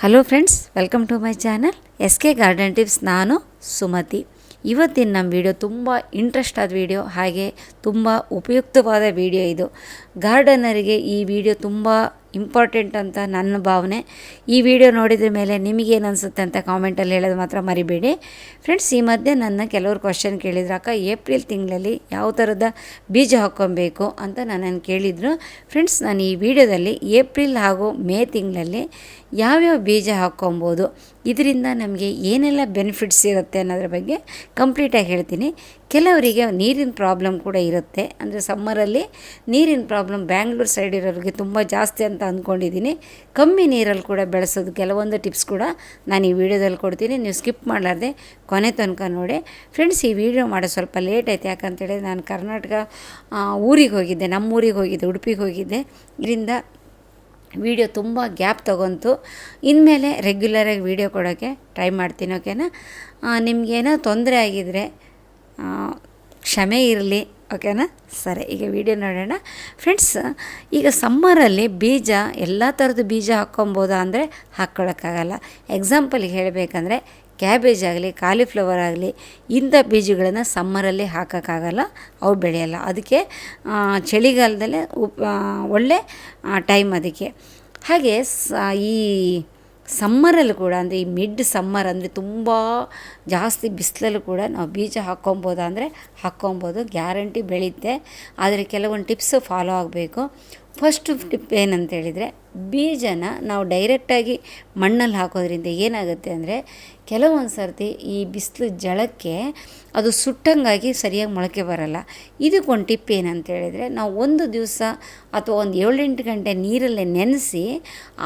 Hello friends welcome to my channel S K garden tips ನಾನು ಸುಮತಿ. ಇವತ್ತಿನ ನಮ್ಮ video ತುಂಬ ಇಂಟ್ರೆಸ್ಟ್ ಆದ ವಿಡಿಯೋ ಹಾಗೆ ತುಂಬ ಉಪಯುಕ್ತವಾದ ವಿಡಿಯೋ ಇದು. ಗಾರ್ಡನರಿಗೆ ಈ ವಿಡಿಯೋ ತುಂಬ ಇಂಪಾರ್ಟೆಂಟ್ ಅಂತ ನನ್ನ ಭಾವನೆ. ಈ ವಿಡಿಯೋ ನೋಡಿದ ಮೇಲೆ ನಿಮಗೇನು ಅನಿಸುತ್ತೆ ಅಂತ ಕಾಮೆಂಟಲ್ಲಿ ಹೇಳೋದು ಮಾತ್ರ ಮರಿಬೇಡಿ. ಫ್ರೆಂಡ್ಸ್ ಈ ಮಧ್ಯೆ ನನ್ನ ಕೆಲವರು ಕ್ವಶನ್ ಕೇಳಿದ್ರು, ಅಕ್ಕ, ಏಪ್ರಿಲ್ ತಿಂಗಳಲ್ಲಿ ಯಾವ ಥರದ ಬೀಜ ಹಾಕ್ಕೊಬೇಕು? ಅಂತ ನನ್ನನ್ನು ಕೇಳಿದರು. ಫ್ರೆಂಡ್ಸ್ ನಾನು ಈ ವಿಡಿಯೋದಲ್ಲಿ ಏಪ್ರಿಲ್ ಹಾಗೂ ಮೇ ತಿಂಗಳಲ್ಲಿ ಯಾವ್ಯಾವ ಬೀಜ ಹಾಕ್ಕೊಬೋದು? ಇದರಿಂದ ನಮಗೆ ಏನೆಲ್ಲ ಬೆನಿಫಿಟ್ಸ್ ಇರುತ್ತೆ ಅನ್ನೋದ್ರ ಬಗ್ಗೆ ಕಂಪ್ಲೀಟಾಗಿ ಹೇಳ್ತೀನಿ. ಕೆಲವರಿಗೆ ನೀರಿನ ಪ್ರಾಬ್ಲಮ್ ಕೂಡ ಇರುತ್ತೆ. ಅಂದರೆ ಸಮ್ಮರಲ್ಲಿ ನೀರಿನ ಪ್ರಾಬ್ಲಮ್ ಬ್ಯಾಂಗ್ಳೂರು ಸೈಡ್ ಇರೋರಿಗೆ ತುಂಬ ಜಾಸ್ತಿ ಅಂತ ಅಂದ್ಕೊಂಡಿದ್ದೀನಿ ಕಮ್ಮಿ ನೀರಲ್ಲಿ ಕೂಡ ಬೆಳೆಸೋದು ಕೆಲವೊಂದು ಟಿಪ್ಸ್ ಕೂಡ ನಾನು ಈ ವಿಡಿಯೋದಲ್ಲಿ ಕೊಡ್ತೀನಿ. ನೀವು ಸ್ಕಿಪ್ ಮಾಡಲಾರ್ದೆ ಕೊನೆ ತನಕ ನೋಡಿ. ಫ್ರೆಂಡ್ಸ್ ಈ ವಿಡಿಯೋ ಮಾಡೋ ಸ್ವಲ್ಪ ಲೇಟ್ ಆಯ್ತು. ಯಾಕಂತೇಳಿ ನಾನು ಕರ್ನಾಟಕ ಊರಿಗೆ ಹೋಗಿದ್ದೆ. ನಮ್ಮ ಊರಿಗೆ ಹೋಗಿದ್ದೆ, ಉಡುಪಿಗೆ ಹೋಗಿದ್ದೆ. ಇದರಿಂದ ವಿಡಿಯೋ ತುಂಬ ಗ್ಯಾಪ್ ತೊಗೊಂತು. ಇನ್ಮೇಲೆ ರೆಗ್ಯುಲರಾಗಿ ವೀಡಿಯೋ ಕೊಡೋಕ್ಕೆ ಟ್ರೈ ಮಾಡ್ತೀನಿ ಓಕೆನಾ ನಿಮಗೇನೋ ತೊಂದರೆ ಆಗಿದರೆ ಕ್ಷಮೆ ಇರಲಿ ಓಕೆನಾ ಸರಿ, ಈಗ ವಿಡಿಯೋ ನೋಡೋಣ. ಫ್ರೆಂಡ್ಸ್ ಈಗ ಸಮ್ಮರಲ್ಲಿ ಬೀಜ ಎಲ್ಲ ಥರದ ಬೀಜ ಹಾಕ್ಕೊಬೋದಾ ಅಂದರೆ ಹಾಕ್ಕೊಳಕ್ಕಾಗಲ್ಲ. ಎಕ್ಸಾಂಪಲ್ಗೆ ಹೇಳಬೇಕಂದ್ರೆ ಕ್ಯಾಬೇಜ್ ಆಗಲಿ ಕಾಲಿಫ್ಲವರ್ ಆಗಲಿ, ಇಂಥ ಬೀಜಗಳನ್ನು ಸಮ್ಮರಲ್ಲಿ ಹಾಕೋಕ್ಕಾಗಲ್ಲ ಅವು ಬೆಳೆಯಲ್ಲ. ಅದಕ್ಕೆ ಚಳಿಗಾಲದಲ್ಲೇ ಉಪ್ ಒಳ್ಳೆ ಟೈಮ್ ಅದಕ್ಕೆ. ಹಾಗೆ ಸ, ಈ ಸಮ್ಮರಲ್ಲಿ ಕೂಡ, ಅಂದರೆ ಈ ಮಿಡ್ ಸಮ್ಮರ್ ಅಂದರೆ ತುಂಬ ಜಾಸ್ತಿ ಬಿಸಿಲಲ್ಲೂ ಕೂಡ ನಾವು ಬೀಜ ಹಾಕ್ಕೊಬೋದು ಅಂದರೆ ಹಾಕ್ಕೊಬೋದು ಗ್ಯಾರಂಟಿ ಬೆಳೆಯುತ್ತೆ ಆದರೆ ಕೆಲವೊಂದು ಟಿಪ್ಸ್ ಫಾಲೋ ಆಗಬೇಕು. ಫಸ್ಟ್ ಟಿಪ್ ಏನಂತ ಹೇಳಿದರೆ, ಬೀಜನ ನಾವು ಡೈರೆಕ್ಟಾಗಿ ಮಣ್ಣಲ್ಲಿ ಹಾಕೋದ್ರಿಂದ ಏನಾಗುತ್ತೆ ಅಂದರೆ ಕೆಲವೊಂದು ಸರ್ತಿ ಈ ಬಿಸಿಲು ಜಳಕ್ಕೆ ಅದು ಸುಟ್ಟಂಗಾಗಿ ಸರಿಯಾಗಿ ಮೊಳಕೆ ಬರಲ್ಲ. ಇದಕ್ಕೊಂದು ಟಿಪ್ ಏನಂತ ಹೇಳಿದರೆ, ನಾವು ಒಂದು ದಿವಸ ಅಥವಾ ಒಂದು ಏಳೆಂಟು ಗಂಟೆ ನೀರಲ್ಲೇ ನೆನೆಸಿ,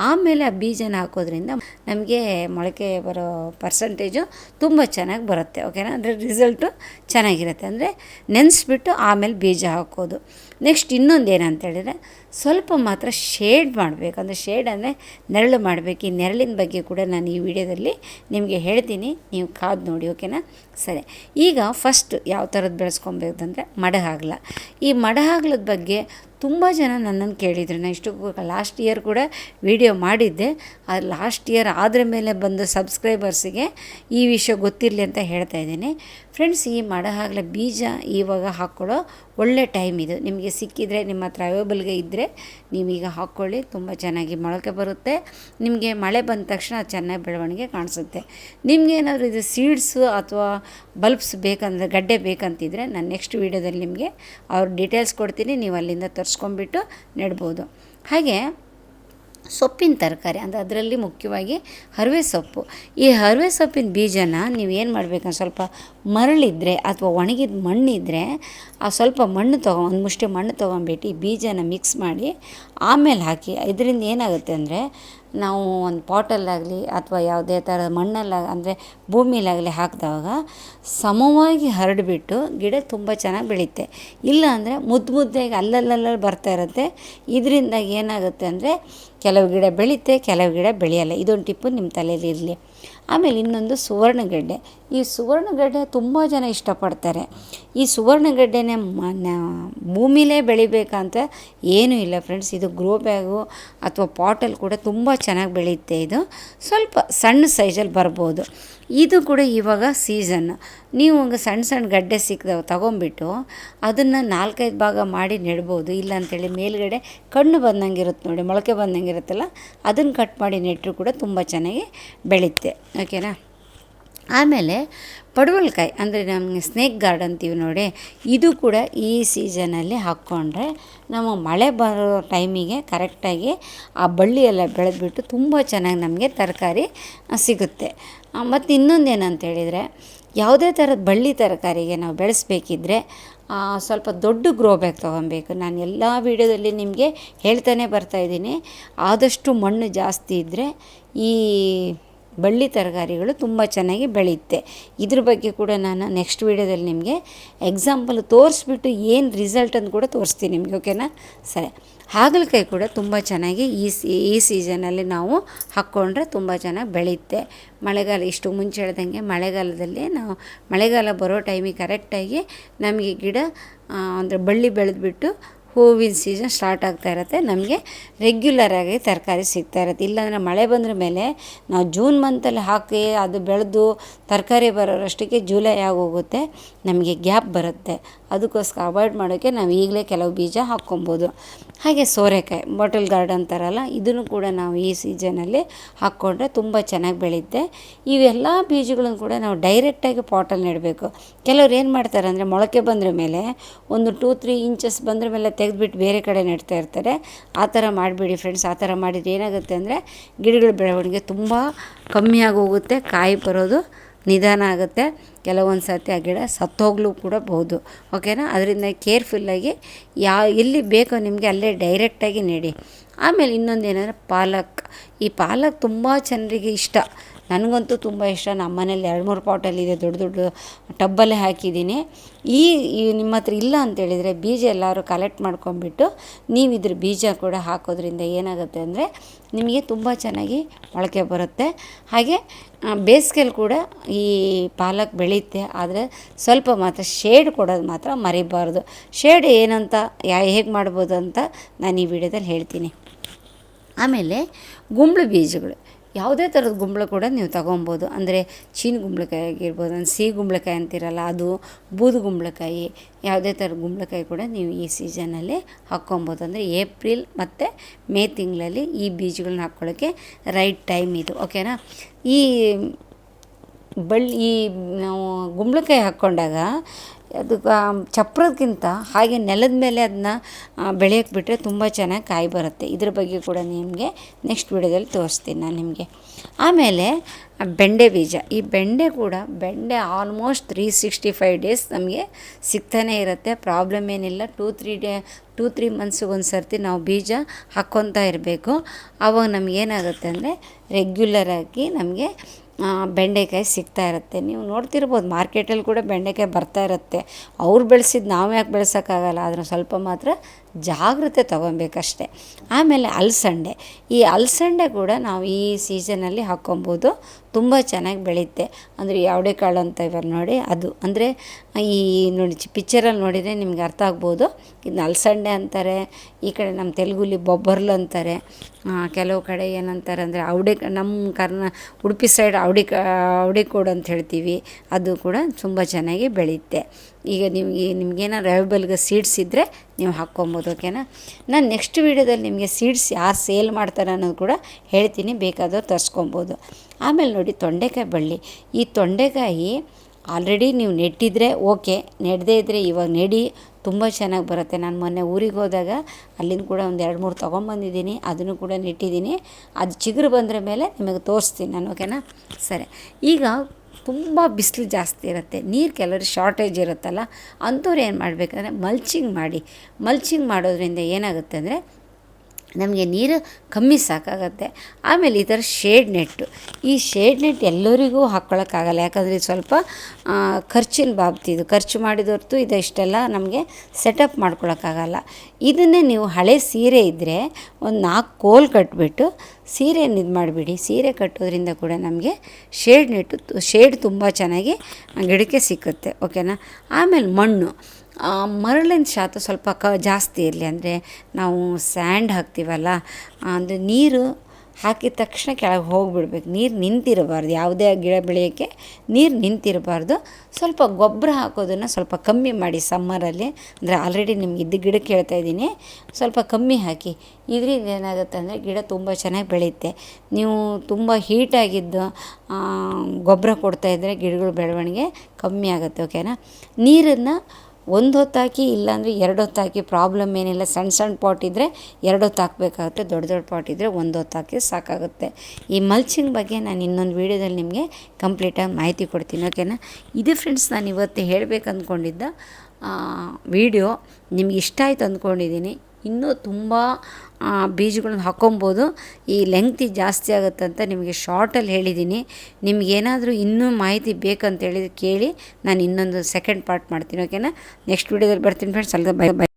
ಆಮೇಲೆ ಆ ಬೀಜನ ಹಾಕೋದ್ರಿಂದ ನಮಗೆ ಮೊಳಕೆ ಬರೋ ಪರ್ಸಂಟೇಜು ತುಂಬ ಚೆನ್ನಾಗಿ ಬರುತ್ತೆ ಓಕೆನಾ ಅಂದರೆ ರಿಸಲ್ಟು ಚೆನ್ನಾಗಿರುತ್ತೆ. ಅಂದರೆ ನೆನೆಸ್ಬಿಟ್ಟು ಆಮೇಲೆ ಬೀಜ ಹಾಕೋದು. ನೆಕ್ಸ್ಟ್ ಇನ್ನೊಂದು ಏನಂತ ಹೇಳಿದರೆ, ಸ್ವಲ್ಪ ಮಾತ್ರ ಶೇಡ್ ಮಾಡಬೇಕು. ಅಂದರೆ ಶೇಡ್ ಅಂದರೆ ನೆರಳು ಮಾಡಬೇಕು. ಈ ನೆರಳಿನ ಬಗ್ಗೆ ಕೂಡ ನಾನು ಈ ವಿಡಿಯೋದಲ್ಲಿ ನಿಮಗೆ ಹೇಳ್ತೀನಿ, ನೀವು ಕಾದು ನೋಡಿ, ಓಕೆನಾ? ಸರಿ. ಈಗ ಫಸ್ಟ್ ಯಾವ ಥರದ್ದು ಬೆಳೆಸ್ಕೊಬೇಕಂದ್ರೆ ಮಡಹಾಗ್ಲ. ಈ ಮಡಹಾಗ್ಲದ ಬಗ್ಗೆ ತುಂಬ ಜನ ನನ್ನನ್ನು ಕೇಳಿದರು. ನಾನು ಇಷ್ಟು ಲಾಸ್ಟ್ ಇಯರ್ ಕೂಡ ವಿಡಿಯೋ ಮಾಡಿದ್ದೆ. ಆ ಲಾಸ್ಟ್ ಇಯರ್ ಆದ್ರ ಮೇಲೆ ಬಂದ ಸಬ್ಸ್ಕ್ರೈಬರ್ಸಿಗೆ ಈ ವಿಷಯ ಗೊತ್ತಿರಲಿ ಅಂತ ಹೇಳ್ತಾ ಇದ್ದೀನಿ. ಫ್ರೆಂಡ್ಸ್ ಈ ಮಡಹಾಗ್ಲ ಬೀಜ ಇವಾಗ ಹಾಕ್ಕೊಳ್ಳೋ ಒಳ್ಳೆ ಟೈಮ್ ಇದು. ನಿಮಗೆ ಸಿಕ್ಕಿದರೆ, ನಿಮ್ಮ ಹತ್ರ ಅವೈಬಲ್ಗೆ ಇದ್ದರೆ ನೀವೀಗ ಹಾಕ್ಕೊಳ್ಳಿ. ತುಂಬ ಚೆನ್ನಾಗಿ ಮೊಳಕೆ ಬರುತ್ತೆ. ನಿಮಗೆ ಮಳೆ ಬಂದ ತಕ್ಷಣ ಚೆನ್ನಾಗಿ ಬೆಳವಣಿಗೆ ಕಾಣಿಸುತ್ತೆ. ನಿಮಗೆ ಏನಾದರೂ ಇದು ಸೀಡ್ಸು ಅಥವಾ ಬಲ್ಬ್ಸ್ ಬೇಕಂದ್ರೆ, ಗಡ್ಡೆ ಬೇಕಂತಿದ್ರೆ ನಾನು ನೆಕ್ಸ್ಟ್ ವೀಡಿಯೋದಲ್ಲಿ ನಿಮಗೆ ಅವ್ರ ಡೀಟೇಲ್ಸ್ ಕೊಡ್ತೀನಿ. ನೀವು ಅಲ್ಲಿಂದ ತರಿಸ್ಕೊಂಬಿಟ್ಟು ನೆಡ್ಬೋದು. ಹಾಗೆ ಸೊಪ್ಪಿನ ತರಕಾರಿ, ಅಂದರೆ ಅದರಲ್ಲಿ ಮುಖ್ಯವಾಗಿ ಹರಿವೆ ಸೊಪ್ಪು. ಈ ಹರಿವೆ ಸೊಪ್ಪಿನ ಬೀಜನ ನೀವು ಏನು ಮಾಡಬೇಕಂದ್ರೆ ಸ್ವಲ್ಪ ಮರಳಿದ್ರೆ ಅಥವಾ ಒಣಗಿದ ಮಣ್ಣಿದ್ರೆ, ಆ ಸ್ವಲ್ಪ ಮಣ್ಣು ತೊಗೊ, ಒಂದು ಮುಷ್ಟಿ ಮಣ್ಣು ತೊಗೊಂಬಿಟ್ಟು ಈ ಬೀಜನ ಮಿಕ್ಸ್ ಮಾಡಿ ಆಮೇಲೆ ಹಾಕಿ, ಇದರಿಂದ ಏನಾಗುತ್ತೆ ಅಂದರೆ ನಾವು ಒಂದು ಪಾಟಲ್ಲಾಗಲಿ ಅಥವಾ ಯಾವುದೇ ಥರ ಮಣ್ಣಲ್ಲ, ಅಂದರೆ ಭೂಮಿಲಾಗಲಿ ಹಾಕಿದಾಗ ಸಮವಾಗಿ ಹರಡಿಬಿಟ್ಟು ಗಿಡ ತುಂಬ ಚೆನ್ನಾಗಿ ಬೆಳೆಯುತ್ತೆ ಇಲ್ಲ ಅಂದರೆ ಮುದ್ದು ಮುದ್ದೆಗೆ ಅಲ್ಲಲ್ಲಲ್ಲಿ ಬರ್ತಾ ಇರುತ್ತೆ. ಇದರಿಂದ ಏನಾಗುತ್ತೆ ಅಂದರೆ ಕೆಲವು ಗಿಡ ಬೆಳೀತೆ, ಕೆಲವು ಗಿಡ ಬೆಳೆಯಲ್ಲ. ಇದೊಂದು ಟಿಪ್ಪು ನಿಮ್ಮ ತಲೆಯಲ್ಲಿ ಇರಲಿ. ಆಮೇಲೆ ಇನ್ನೊಂದು ಸುವರ್ಣಗಡ್ಡೆ. ಈ ಸುವರ್ಣಗಡ್ಡೆ ತುಂಬ ಜನ ಇಷ್ಟಪಡ್ತಾರೆ. ಈ ಸುವರ್ಣಗಡ್ಡೆನೇ ಭೂಮಿಲೇ ಬೆಳಿಬೇಕಂತ ಏನೂ ಇಲ್ಲ ಫ್ರೆಂಡ್ಸ್. ಇದು ಗ್ರೋ ಬ್ಯಾಗು ಅಥವಾ ಪಾಟಲ್ಲಿ ಕೂಡ ತುಂಬ ಚೆನ್ನಾಗಿ ಬೆಳೆಯುತ್ತೆ ಇದು. ಸ್ವಲ್ಪ ಸಣ್ಣ ಸೈಜಲ್ಲಿ ಬರ್ಬೋದು. ಇದು ಕೂಡ ಇವಾಗ ಸೀಸನ್. ನೀವು ಹಂಗೆ ಸಣ್ಣ ಸಣ್ಣ ಗಡ್ಡೆ ಸಿಕ್ಕಿದವು ತೊಗೊಂಬಿಟ್ಟು ಅದನ್ನು ನಾಲ್ಕೈದು ಭಾಗ ಮಾಡಿ ನೆಡ್ಬೋದು. ಇಲ್ಲ ಅಂಥೇಳಿ ಮೇಲ್ಗಡೆ ಕಣ್ಣು ಬಂದಂಗೆ ಇರುತ್ತೆ ನೋಡಿ, ಮೊಳಕೆ ಬಂದಂಗೆ ಇರುತ್ತಲ್ಲ ಅದನ್ನು ಕಟ್ ಮಾಡಿ ನೆಟ್ಟರು ಕೂಡ ತುಂಬ ಚೆನ್ನಾಗಿ ಬೆಳೆಯುತ್ತೆ ಓಕೆನಾ? ಆಮೇಲೆ ಪಡವಲಕಾಯಿ ಅಂದರೆ ನಮಗೆ ಸ್ನೇಕ್ ಗಾರ್ಡ್ ಅಂತೀವಿ ನೋಡಿ, ಇದು ಕೂಡ ಈ ಸೀಸನಲ್ಲಿ ಹಾಕ್ಕೊಂಡ್ರೆ ನಮ್ಮ ಮಳೆ ಬರೋ ಟೈಮಿಗೆ ಕರೆಕ್ಟಾಗಿ ಆ ಬಳ್ಳಿಯೆಲ್ಲ ಬೆಳೆದ್ಬಿಟ್ಟು ತುಂಬ ಚೆನ್ನಾಗಿ ನಮಗೆ ತರಕಾರಿ ಸಿಗುತ್ತೆ. ಮತ್ತು ಇನ್ನೊಂದು ಏನಂತ ಹೇಳಿದರೆ, ಯಾವುದೇ ಥರದ ಬಳ್ಳಿ ತರಕಾರಿಗೆ ನಾವು ಬೆಳೆಸ್ಬೇಕಿದ್ರೆ ಸ್ವಲ್ಪ ದೊಡ್ಡ ಗ್ರೋ ಬ್ಯಾಗ್ ತೊಗೊಬೇಕು. ನಾನು ಎಲ್ಲ ವೀಡಿಯೋದಲ್ಲಿ ನಿಮಗೆ ಹೇಳ್ತಾನೆ ಬರ್ತಾಯಿದ್ದೀನಿ ಆದಷ್ಟು ಮಣ್ಣು ಜಾಸ್ತಿ ಇದ್ದರೆ ಈ ಬಳ್ಳಿ ತರಕಾರಿಗಳು ತುಂಬ ಚೆನ್ನಾಗಿ ಬೆಳೆಯುತ್ತೆ. ಇದ್ರ ಬಗ್ಗೆ ಕೂಡ ನಾನು ನೆಕ್ಸ್ಟ್ ವೀಡಿಯೋದಲ್ಲಿ ನಿಮಗೆ ಎಕ್ಸಾಂಪಲ್ ತೋರಿಸ್ಬಿಟ್ಟು ಏನು ರಿಸಲ್ಟ್ ಅಂತ ಕೂಡ ತೋರಿಸ್ತೀನಿ ನಿಮಗೆ ಓಕೆನಾ ಸರಿ. ಹಾಗಲಕಾಯಿ ಕೂಡ ತುಂಬ ಚೆನ್ನಾಗಿ ಈ ಈ ಸೀಸನಲ್ಲಿ ನಾವು ಹಾಕ್ಕೊಂಡ್ರೆ ತುಂಬ ಚೆನ್ನಾಗಿ ಬೆಳೆಯುತ್ತೆ. ಮಳೆಗಾಲ ಇಷ್ಟು ಮುಂಚೆ ಹೇಳ್ದಂಗೆ ಮಳೆಗಾಲದಲ್ಲಿ ನಾವು, ಮಳೆಗಾಲ ಬರೋ ಟೈಮಿಗೆ ಕರೆಕ್ಟಾಗಿ ನಮಗೆ ಗಿಡ ಅಂದರೆ ಬಳ್ಳಿ ಬೆಳೆದ್ಬಿಟ್ಟು ಹೂವಿನ ಸೀಸನ್ ಸ್ಟಾರ್ಟ್ ಆಗ್ತಾ ಇರುತ್ತೆ. ನಮಗೆ ರೆಗ್ಯುಲರ್ ಆಗಿ ತರಕಾರಿ ಸಿಗ್ತಾ ಇರುತ್ತೆ. ಇಲ್ಲಾಂದರೆ ಮಳೆ ಬಂದ್ರ ಮೇಲೆ ನಾವು ಜೂನ್ ಮಂತಲ್ಲಿ ಹಾಕಿ ಅದು ಬೆಳೆದು ತರಕಾರಿ ಬರೋರಷ್ಟಕ್ಕೆ ಜುಲೈ ಆಗೋಗುತ್ತೆ ನಮಗೆ ಗ್ಯಾಪ್ ಬರುತ್ತೆ. ಅದಕ್ಕೋಸ್ಕರ ಅವಾಯ್ಡ್ ಮಾಡೋಕ್ಕೆ ನಾವು ಈಗಲೇ ಕೆಲವು ಬೀಜ ಹಾಕ್ಕೊಬೋದು. ಹಾಗೆ ಸೋರೆಕಾಯಿ ಬಾಟಲ್ ಗಾರ್ಡನ್ ಅಂತಾರಲ್ಲ, ಇದನ್ನು ಕೂಡ ನಾವು ಈ ಸೀಸನಲ್ಲಿ ಹಾಕ್ಕೊಂಡ್ರೆ ತುಂಬ ಚೆನ್ನಾಗಿ ಬೆಳೆಯುತ್ತೆ. ಇವೆಲ್ಲ ಬೀಜಗಳನ್ನು ಕೂಡ ನಾವು ಡೈರೆಕ್ಟಾಗಿ ಪಾಟಲ್ಲಿ ನೆಡಬೇಕು. ಕೆಲವ್ರು ಏನು ಮಾಡ್ತಾರೆ ಅಂದರೆ ಮೊಳಕೆ ಬಂದ್ರ ಮೇಲೆ ಒಂದು ಟೂ ತ್ರೀ ಇಂಚಸ್ ಬಂದ್ರ ಮೇಲೆ ತೆಗೆದುಬಿಟ್ಟು ಬೇರೆ ಕಡೆ ನೆಡ್ತಾ ಇರ್ತಾರೆ. ಆ ಥರ ಮಾಡಿಬಿಡಿ ಫ್ರೆಂಡ್ಸ್ ಆ ಥರ ಮಾಡಿದ್ರೆ ಏನಾಗುತ್ತೆ ಅಂದರೆ ಗಿಡಗಳ ಬೆಳವಣಿಗೆ ತುಂಬ ಕಮ್ಮಿಯಾಗಿ ಹೋಗುತ್ತೆ, ಕಾಯಿ ಬರೋದು ನಿಧಾನ ಆಗುತ್ತೆ. ಕೆಲವೊಂದು ಸರ್ತಿ ಆ ಗಿಡ ಸತ್ತೋಗ್ಲೂ ಕೂಡ ಬಹುದು. ಓಕೆನಾ ಅದರಿಂದ ಕೇರ್ಫುಲ್ಲಾಗಿ ಯಾ, ಎಲ್ಲಿ ಬೇಕೋ ನಿಮಗೆ ಅಲ್ಲೇ ಡೈರೆಕ್ಟಾಗಿ ನೆಡಿ. ಆಮೇಲೆ ಇನ್ನೊಂದು ಏನಂದರೆ ಪಾಲಕ್. ಈ ಪಾಲಕ್ ತುಂಬ ಜನರಿಗೆ ಇಷ್ಟ. ನನಗಂತೂ ತುಂಬ ಇಷ್ಟ. ನಮ್ಮ ಮನೇಲಿ ಎರಡು ಮೂರು ಪಾಟಲ್ಲಿದೆ ದೊಡ್ಡ ದೊಡ್ಡ ಟಬ್ಬಲ್ಲೇ ಹಾಕಿದ್ದೀನಿ. ಈ ನಿಮ್ಮ ಹತ್ರ ಇಲ್ಲ ಅಂತೇಳಿದರೆ ಬೀಜ ಎಲ್ಲರೂ ಕಲೆಕ್ಟ್ ಮಾಡ್ಕೊಂಬಿಟ್ಟು ನೀವು ಇದ್ರ ಬೀಜ ಕೂಡ ಹಾಕೋದ್ರಿಂದ ಏನಾಗುತ್ತೆ ಅಂದರೆ ನಿಮಗೆ ತುಂಬ ಚೆನ್ನಾಗಿ ಮೊಳಕೆ ಬರುತ್ತೆ. ಹಾಗೆ ಬೇಸಿಗೆಲಿ ಕೂಡ ಈ ಪಾಲಕ್ ಬೆಳೆಯುತ್ತೆ, ಆದರೆ ಸ್ವಲ್ಪ ಮಾತ್ರ ಶೇಡ್ ಕೊಡೋದು ಮಾತ್ರ ಮರಿಬಾರ್ದು. ಶೇಡ್ ಏನಂತ, ಯಾ, ಹೇಗೆ ಮಾಡ್ಬೋದು ಅಂತ ನಾನು ಈ ವಿಡಿಯೋದಲ್ಲಿ ಹೇಳ್ತೀನಿ. ಆಮೇಲೆ ಗುಂಬಳ ಬೀಜಗಳು. ಯಾವುದೇ ಥರದ ಗುಂಬಳ ಕೂಡ ನೀವು ತಗೊಬೋದು. ಅಂದರೆ ಚೀನ್ ಗುಂಬಳಕಾಯಿ ಆಗಿರ್ಬೋದು, ಅಂದರೆ ಸಿಹಿ ಗುಂಬಳಕಾಯಿ ಅಂತಿರಲ್ಲ, ಅದು ಬೂದು ಗುಂಬಳಕಾಯಿ, ಯಾವುದೇ ಥರದ ಗುಂಬಳಕಾಯಿ ಕೂಡ ನೀವು ಈ ಸೀಸನಲ್ಲಿ ಹಾಕ್ಕೊಬೋದು. ಅಂದರೆ ಏಪ್ರಿಲ್ ಮತ್ತು ಮೇ ತಿಂಗಳಲ್ಲಿ ಈ ಬೀಜಗಳನ್ನ ಹಾಕ್ಕೊಳ್ಳೋಕ್ಕೆ ರೈಟ್ ಟೈಮ್ ಇದು ಓಕೆನಾ ಈ ಬಳ್ಳಿ ಈ, ನಾವು ಹಾಕ್ಕೊಂಡಾಗ ಅದು ಚಪ್ರದಕ್ಕಿಂತ ಹಾಗೆ ನೆಲದ ಮೇಲೆ ಅದನ್ನ ಬೆಳೆಯೋಕ್ಕೆ ಬಿಟ್ಟರೆ ತುಂಬ ಚೆನ್ನಾಗಿ ಕಾಯಿ ಬರುತ್ತೆ. ಇದ್ರ ಬಗ್ಗೆ ಕೂಡ ನಿಮಗೆ ನೆಕ್ಸ್ಟ್ ವಿಡಿಯೋದಲ್ಲಿ ತೋರಿಸ್ತೀನಿ ನಾನು ನಿಮಗೆ. ಆಮೇಲೆ ಬೆಂಡೆ ಬೀಜ. ಈ ಬೆಂಡೆ ಕೂಡ ಬೆಂಡೆ almost three sixty five days ನಮಗೆ ಸಿಗ್ತಾನೇ ಇರುತ್ತೆ. ಪ್ರಾಬ್ಲಮ್ ಏನಿಲ್ಲ. Two three day two three ಮಂತ್ಸಿಗೆ ಒಂದು ಸರ್ತಿ ನಾವು ಬೀಜ ಹಾಕ್ಕೊತಾ ಇರಬೇಕು. ಆವಾಗ ನಮಗೇನಾಗುತ್ತೆ ಅಂದರೆ ರೆಗ್ಯುಲರಾಗಿ ನಮಗೆ ಬೆಂಡೆಕಾಯಿ ಸಿಗ್ತಾ ಇರುತ್ತೆ. ನೀವು ನೋಡ್ತಿರ್ಬೋದು, ಮಾರ್ಕೆಟಲ್ಲಿ ಕೂಡ ಬೆಂಡೆಕಾಯಿ ಬರ್ತಾ ಇರುತ್ತೆ. ಅವ್ರು ಬೆಳೆಸಿದ್ದು ನಾವು ಯಾಕೆ ಬೆಳೆಸೋಕ್ಕಾಗಲ್ಲ, ಆದರೆ ಸ್ವಲ್ಪ ಮಾತ್ರ ಜಾಗ್ರತೆ ತೊಗೊಬೇಕಷ್ಟೆ. ಆಮೇಲೆ ಅಲಸಂಡೆ. ಈ ಅಲಸಂಡೆ ಕೂಡ ನಾವು ಈ ಸೀಸನಲ್ಲಿ ಹಾಕ್ಕೊಬೋದು ತುಂಬ ಚೆನ್ನಾಗಿ ಬೆಳೆಯುತ್ತೆ ಅಂದರೆ ಯಾವುದೇ ಕಾಳು ಅಂತ ಇವಾಗ ನೋಡಿ, ಅದು ಅಂದರೆ ಈ ನೋಡಿ ಪಿಕ್ಚರಲ್ಲಿ ನೋಡಿದರೆ ನಿಮ್ಗೆ ಅರ್ಥ ಆಗ್ಬೋದು. ಇದನ್ನ ಅಲಸಂಡೆ ಅಂತಾರೆ, ಈ ಕಡೆ ನಮ್ಮ ತೆಲುಗುಲಿ ಬೊಬ್ಬರ್ಲು ಅಂತಾರೆ ಕೆಲವು ಕಡೆ ಏನಂತಾರೆ ಅಂದರೆ ಅವಡೆ ನಮ್ಮ ಕರ್ನಾ, ಉಡುಪಿ ಸೈಡ್ ಅವಡೆ ಅವಡೆ ಕೋಡು ಅಂತ ಹೇಳ್ತೀವಿ. ಅದು ಕೂಡ ತುಂಬ ಚೆನ್ನಾಗಿ ಬೆಳೆಯುತ್ತೆ ಈಗ ನಿಮಗೆ, ನಿಮ್ಗೇನಾರು ಅವೈಬಲ್ಗೆ ಸೀಡ್ಸ್ ಇದ್ದರೆ ನೀವು ಹಾಕ್ಕೊಬೋದು. ಓಕೆನಾ ನಾನು ನೆಕ್ಸ್ಟ್ ವೀಡಿಯೋದಲ್ಲಿ ನಿಮಗೆ ಸೀಡ್ಸ್ ಯಾರು ಸೇಲ್ ಮಾಡ್ತಾರೆ ಅನ್ನೋದು ಕೂಡ ಹೇಳ್ತೀನಿ, ಬೇಕಾದವ್ರು ತರಿಸ್ಕೊಬೋದು. ಆಮೇಲೆ ನೋಡಿ ತೊಂಡೆಕಾಯಿ ಬಳ್ಳಿ. ಈ ತೊಂಡೆಕಾಯಿ ಆಲ್ರೆಡಿ ನೀವು ನೆಟ್ಟಿದ್ರೆ ಓಕೆ ನೆಡದೇ ಇದ್ದರೆ ಇವಾಗ ನೆಡಿ, ತುಂಬ ಚೆನ್ನಾಗಿ ಬರುತ್ತೆ. ನಾನು ಮೊನ್ನೆ ಊರಿಗೆ ಹೋದಾಗ ಅಲ್ಲಿಂದ ಕೂಡ ಒಂದು ಎರಡು ಮೂರು ತೊಗೊಂಬಂದಿದ್ದೀನಿ, ಅದನ್ನು ಕೂಡ ನೆಟ್ಟಿದ್ದೀನಿ. ಅದು ಚಿಗುರು ಬಂದ್ರ ಮೇಲೆ ನಿಮಗೆ ತೋರಿಸ್ತೀನಿ ನಾನು ಓಕೆನಾ ಸರಿ. ಈಗ ತುಂಬ ಬಿಸಿಲು ಜಾಸ್ತಿ ಇರುತ್ತೆ, ನೀರು ಕೆಲವರು ಶಾರ್ಟೇಜ್ ಇರುತ್ತಲ್ಲ, ಅಂಥವ್ರು ಏನು ಮಾಡಬೇಕಂದ್ರೆ ಮಲ್ಚಿಂಗ್ ಮಾಡಿ ಮಲ್ಚಿಂಗ್ ಮಾಡೋದ್ರಿಂದ ಏನಾಗುತ್ತೆ ಅಂದರೆ ನಮಗೆ ನೀರು ಕಮ್ಮಿ ಸಾಕಾಗತ್ತೆ. ಆಮೇಲೆ ಈ ಥರ ಶೇಡ್ ನೆಟ್ಟು ಈ ಶೇಡ್ ನೆಟ್ ಎಲ್ಲರಿಗೂ ಹಾಕ್ಕೊಳ್ಳೋಕ್ಕಾಗಲ್ಲ ಯಾಕಂದರೆ ಇದು ಸ್ವಲ್ಪ ಖರ್ಚಿನ ಬಾಬ್ತಿದು ಖರ್ಚು ಮಾಡಿದ ಹೊರತು ಇದು ಇಷ್ಟೆಲ್ಲ ನಮಗೆ ಸೆಟಪ್ ಮಾಡ್ಕೊಳ್ಳೋಕ್ಕಾಗಲ್ಲ ಇದನ್ನೇ ನೀವು ಹಳೆ ಸೀರೆ ಇದ್ದರೆ ಒಂದು ನಾಲ್ಕು ಕೋಲ್ ಕಟ್ಟಿಬಿಟ್ಟು ಸೀರೆಯನ್ನು ಇದು ಮಾಡಿಬಿಡಿ. ಸೀರೆ ಕಟ್ಟೋದ್ರಿಂದ ಕೂಡ ನಮಗೆ ಶೇಡ್ ನೆಟ್ಟು ಶೇಡ್ ತುಂಬ ಚೆನ್ನಾಗಿ ಗಿಡಕ್ಕೆ ಸಿಕ್ಕುತ್ತೆ. ಓಕೆನಾ ಆಮೇಲೆ ಮಣ್ಣು. ಮರಳಿನ ಶಾತ ಸ್ವಲ್ಪ ಕ, ಜಾಸ್ತಿ ಇರಲಿ. ಅಂದರೆ ನಾವು ಸ್ಯಾಂಡ್ ಹಾಕ್ತೀವಲ್ಲ, ಅಂದರೆ ನೀರು ಹಾಕಿದ ತಕ್ಷಣ ಕೆಳಗೆ ಹೋಗಿಬಿಡ್ಬೇಕು. ನೀರು ನಿಂತಿರಬಾರ್ದು. ಯಾವುದೇ ಗಿಡ ಬೆಳೆಯೋಕ್ಕೆ ನೀರು ನಿಂತಿರಬಾರ್ದು. ಸ್ವಲ್ಪ ಗೊಬ್ಬರ ಹಾಕೋದನ್ನು ಸ್ವಲ್ಪ ಕಮ್ಮಿ ಮಾಡಿ ಸಮ್ಮರಲ್ಲಿ. ಅಂದರೆ ಆಲ್ರೆಡಿ ನಿಮ್ಗೆ ಇದ್ದ ಗಿಡಕ್ಕೆ ಹೇಳ್ತಾ ಇದ್ದೀನಿ. ಸ್ವಲ್ಪ ಕಮ್ಮಿ ಹಾಕಿ. ಇದರಿಂದ ಏನಾಗುತ್ತೆ ಅಂದರೆ ಗಿಡ ತುಂಬ ಚೆನ್ನಾಗಿ ಬೆಳೆಯುತ್ತೆ. ನೀವು ತುಂಬ ಹೀಟಾಗಿದ್ದು ಗೊಬ್ಬರ ಕೊಡ್ತಾಯಿದ್ರೆ ಗಿಡಗಳ ಬೆಳವಣಿಗೆ ಕಮ್ಮಿ ಆಗುತ್ತೆ ಓಕೆನಾ ನೀರನ್ನು ಒಂದು ಹೊತ್ತಾಕಿ ಇಲ್ಲಾಂದರೆ ಎರಡು ಹೊತ್ತಾಕಿ ಪ್ರಾಬ್ಲಮ್ ಏನಿಲ್ಲ. ಸಣ್ಣ ಸಣ್ಣ ಪಾಟ್ ಇದ್ದರೆ ಎರಡು ಹೊತ್ತು ಹಾಕಬೇಕಾಗುತ್ತೆ. ದೊಡ್ಡ ದೊಡ್ಡ ಪಾಟ್ ಇದ್ದರೆ ಒಂದು ಹೊತ್ತು ಹಾಕಿ ಸಾಕಾಗುತ್ತೆ. ಈ ಮಲ್ಚಿಂಗ್ ಬಗ್ಗೆ ನಾನು ಇನ್ನೊಂದು ವೀಡಿಯೋದಲ್ಲಿ ನಿಮಗೆ ಕಂಪ್ಲೀಟಾಗಿ ಮಾಹಿತಿ ಕೊಡ್ತೀನಿ ಓಕೆನಾ ಇದು ಫ್ರೆಂಡ್ಸ್ ನಾನು ಇವತ್ತು ಹೇಳಬೇಕು ಅಂದ್ಕೊಂಡಿದ್ದ ವಿಡಿಯೋ ನಿಮ್ಗೆ ಇಷ್ಟ ಆಯ್ತು ಅಂದ್ಕೊಂಡಿದ್ದೀನಿ. ಇನ್ನೂ ತುಂಬ ಬೀಜಗಳನ್ನ ಹಾಕ್ಕೊಬೋದು. ಈ ಲೆಂಗ್ತಿ ಜಾಸ್ತಿ ಆಗುತ್ತೆ ಅಂತ ನಿಮಗೆ ಶಾರ್ಟಲ್ಲಿ ಹೇಳಿದ್ದೀನಿ ನಿಮಗೇನಾದರೂ ಇನ್ನೂ ಮಾಹಿತಿ ಬೇಕಂತ ಹೇಳಿದ್ರೆ ಕೇಳಿ, ನಾನು ಇನ್ನೊಂದು ಸೆಕೆಂಡ್ ಪಾರ್ಟ್ ಮಾಡ್ತೀನಿ ಓಕೆನಾ ನೆಕ್ಸ್ಟ್ ವೀಡಿಯೋದಲ್ಲಿ ಬರ್ತೀನಿ ಫ್ರೆಂಡ್ಸ್ ಅಲ್ಲದೆ ಬೈ ಬೈ